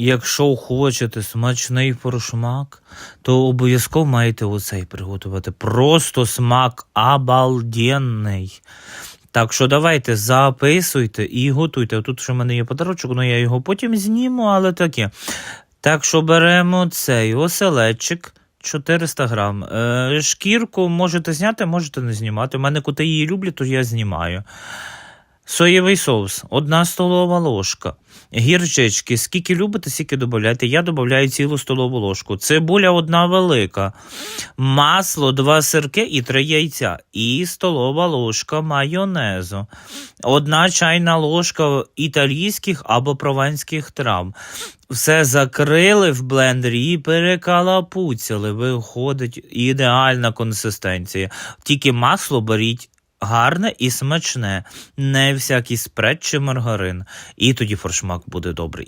Якщо хочете смачний форшмак, то обов'язково маєте оцей приготувати. Просто смак обалденний. Так що давайте записуйте і готуйте. Тут ще в мене є подарочок, але я його потім зніму, але таке. Так що беремо цей оселедчик 400 грам. Е, шкірку можете зняти, можете не знімати. У мене коти її люблять, то я знімаю. Соєвий соус, одна столова ложка. Гірчички, скільки любите, стільки додавайте. Я додаю цілу столову ложку. Цибуля одна велика. Масло, два сирки і три яйця. І столова ложка майонезу. Одна чайна ложка італійських або прованських трав. Все закрили в блендері і перекалапуцяли. Виходить ідеальна консистенція. Тільки масло беріть гарне і смачне, не всякий спред чи маргарин. І тоді форшмак буде добрий.